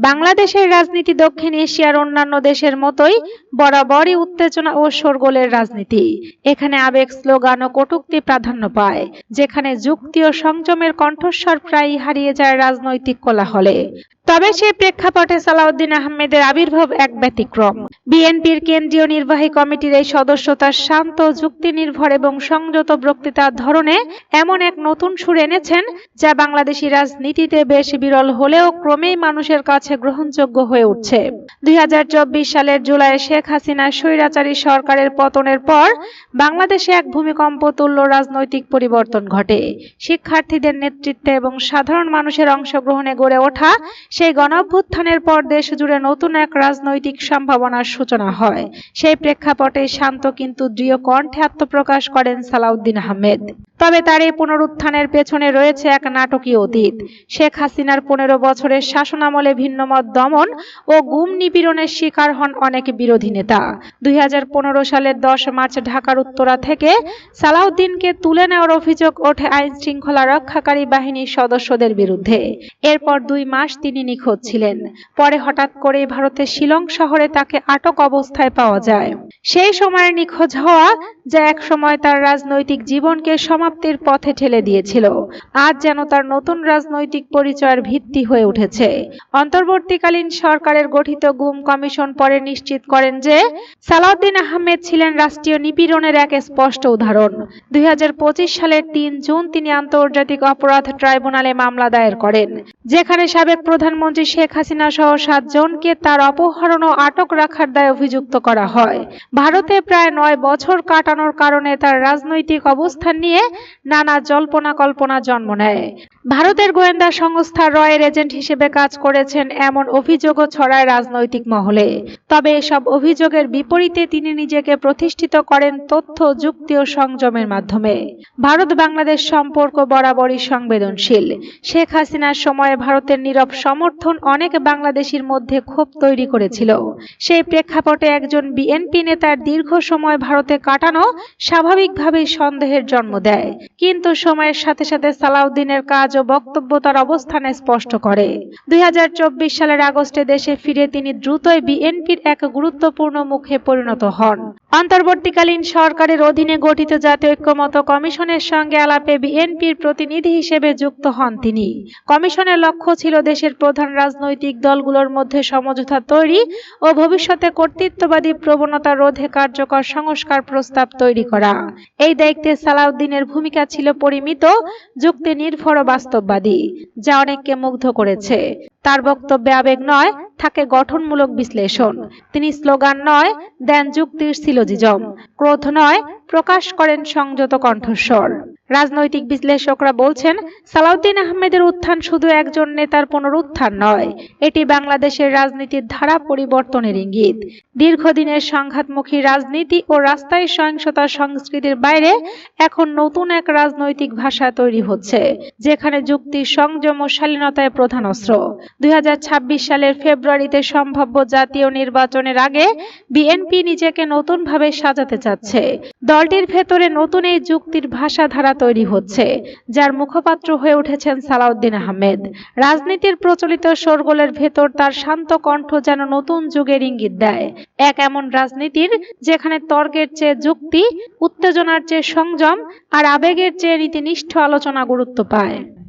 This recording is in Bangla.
বাংলাদেশের রাজনীতি দক্ষিণ এশিয়ার অন্যান্য দেশের মতোই বরাবরই উত্তেজনা ও শোরগোলের রাজনীতি। এখানে আবেগ, স্লোগান ও কটুক্তি প্রাধান্য পায়, যেখানে যুক্তি ও সংযমের কণ্ঠস্বর প্রায়ই হারিয়ে যায় রাজনৈতিক কোলাহলে। তবে সেই প্রেক্ষাপটে সালাউদ্দিন আহমেদের আবির্ভাব এক ব্যতিক্রম। বিএনপির কেন্দ্রীয় নির্বাহী কমিটির এই সদস্য তার শান্ত যুক্তি নির্ভর এবং সংযত বক্তৃতার ধরনে এমন এক নতুন সুর এনেছেন যা বাংলাদেশি রাজনীতিতে বেশ বিরল হলেও ক্রমেই মানুষের কাছে গ্রহণযোগ্য হয়ে উঠছে। দুই হাজার চব্বিশ সালের জুলাই শেখ হাসিনা স্বৈরাচারী সরকারের পতনের পর বাংলাদেশে এক ভূমিকম্প তুল্য রাজনৈতিক পরিবর্তন ঘটে। শিক্ষার্থীদের নেতৃত্বে এবং সাধারণ মানুষের অংশগ্রহণে গড়ে ওঠা সেই গণঅভ্যুত্থানের পর দেশ জুড়ে নতুন এক রাজনৈতিক সম্ভাবনার সূচনা হয়। সেই প্রেক্ষাপটে শান্ত কিন্তু দৃঢ় কণ্ঠে আত্মপ্রকাশ করেন সালাউদ্দিন আহমেদ। তবে তার এই পুনরুত্থানের পেছনে রয়েছে এক নাটকীয় অতীত। শেখ হাসিনার পনেরো বছরের শাসনামলে ভিন্নমত দমন ও গুম নিপীড়নের শিকার হন অনেক বিরোধী নেতা। দুই হাজার পনেরো সালের দশ মার্চ ঢাকার উত্তরা থেকে সালাউদ্দিনকে তুলে নেওয়ার অভিযোগ ওঠে আইন শৃঙ্খলা রক্ষাকারী বাহিনীর সদস্যদের বিরুদ্ধে। এরপর দুই মাস তিনি নিখোঁজ ছিলেন পরে হঠাৎ করে ভারতের শিলং শহরে তাকে আটক অবস্থায় পাওয়া যায়। সেই সময়ের নিখোঁজ হওয়া যা এক সময় তার রাজনৈতিক জীবনকে সমাপ্তির পথে ঠেলে দিয়েছিল, আজ যেন তার নতুন রাজনৈতিক পরিচয়ের ভিত্তি হয়ে উঠেছে। অন্তর্বর্তীকালীন সরকারের গঠিত গুম কমিশন পরে নিশ্চিত করেন যে, সালাউদ্দিন আহমেদ ছিলেন রাষ্ট্রীয় নিপীড়নের এক স্পষ্ট উদাহরণ। দুই হাজার পঁচিশ সালের তিন জুন তিনি আন্তর্জাতিক অপরাধ ট্রাইব্যুনালে মামলা দায়ের করেন, যেখানে সাবেক প্রধানমন্ত্রী শেখ হাসিনা সহ সাতজনকে তার অপহরণ ও আটক রাখার দায়ে অভিযুক্ত করা হয়। ভারতে প্রায় নয় বছর কাটানোর কারণে তার রাজনৈতিক অবস্থান নিয়ে নানা জল্পনা কল্পনা জন্ম নেয়। ভারতের গোয়েন্দা সংস্থা রয়ের এজেন্ট হিসেবে কাজ করেছেন এমন অভিযোগও ছড়ায় রাজনৈতিক মহলে। তবে এসব অভিযোগের বিপরীতে তিনি নিজেকে প্রতিষ্ঠিত করেন তথ্য, যুক্তি ও সংযমের মাধ্যমে। ভারত বাংলাদেশ সম্পর্ক বরাবরই সংবেদনশীল। শেখ হাসিনার সময়ে ভারতের নীরব সমর্থন অনেক বাংলাদেশির মধ্যে ক্ষোভ তৈরি করেছিল। সেই প্রেক্ষাপটে একজন বিএনপি নেতার দীর্ঘ সময় ভারতে কাটানো স্বাভাবিকভাবেই সন্দেহের জন্ম দেয়। কিন্তু সময়ের সাথে সাথে সালাউদ্দিনের কাজ ও বক্তব্য তার অবস্থানে স্পষ্ট করে। দুই সালের আগস্টে দেশে ফিরে তিনি দ্রুতই বিএনপির এক গুরুত্বপূর্ণ মুখে পরিণত হন। অন্তর্বর্তীকালীন সরকারের অধীনে গঠিত জাতীয় ঐক্যমত কমিশনের সঙ্গে আলাপে বিএনপির প্রতিনিধি হিসেবে যুক্ত হন তিনি। কমিশনের লক্ষ্য ছিল দেশের প্রধান রাজনৈতিক দলগুলোর মধ্যে সমঝোতা তৈরি ও ভবিষ্যতে কর্তৃত্ববাদী প্রবণতা রোধে কার্যকর সংস্কার প্রস্তাব তৈরি করা। এই দায়িত্বে সালাউদ্দিনের ভূমিকা ছিল পরিমিত, যুক্তি নির্ভর বাস্তববাদী, যা অনেককে মুগ্ধ করেছে। তার বক্তব্যে আবেগ নয়, থাকে গঠনমূলক বিশ্লেষণ। তিনি স্লোগান নয়, দেন যুক্তির সিলোজিজম। ক্রোধ নয়, প্রকাশ করেন সংযত কণ্ঠস্বর। রাজনৈতিক বিশ্লেষকরা বলছেন, সালাউদ্দিন আহমেদের উত্থান শুধু একজন নেতার পুনরুত্থান নয়, এটি বাংলাদেশের রাজনীতির ধারা পরিবর্তনের ইঙ্গিত। দীর্ঘদিনের সংঘাতমুখী রাজনীতি ও রাস্তায় সহিংসতার সংস্কৃতির বাইরে এখন নতুন এক রাজনৈতিক ভাষা তৈরি হচ্ছে, যেখানে যুক্তি সংযম ও শালীনতায় প্রধান অস্ত্র। দুই হাজার ছাব্বিশ সালের ফেব্রুয়ারিতে সম্ভাব্য জাতীয় নির্বাচনের আগে বিএনপি নিজেকে নতুনভাবে সাজাতে চাচ্ছে। দলটির ভেতরে নতুন এই যুক্তির ভাষাধারা তৈরি হচ্ছে, যার মুখপাত্র হয়ে উঠেছেন সালাউদ্দিন আহমেদ। রাজনীতির প্রচলিত শোরগোলের ভেতর তার শান্ত কণ্ঠ যেন নতুন যুগের ইঙ্গিত দেয়। এক এমন রাজনীতির, যেখানে তর্কের চেয়ে যুক্তি, উত্তেজনার চেয়ে সংযম, আর আবেগের চেয়ে নীতিনিষ্ঠ আলোচনা গুরুত্ব পায়।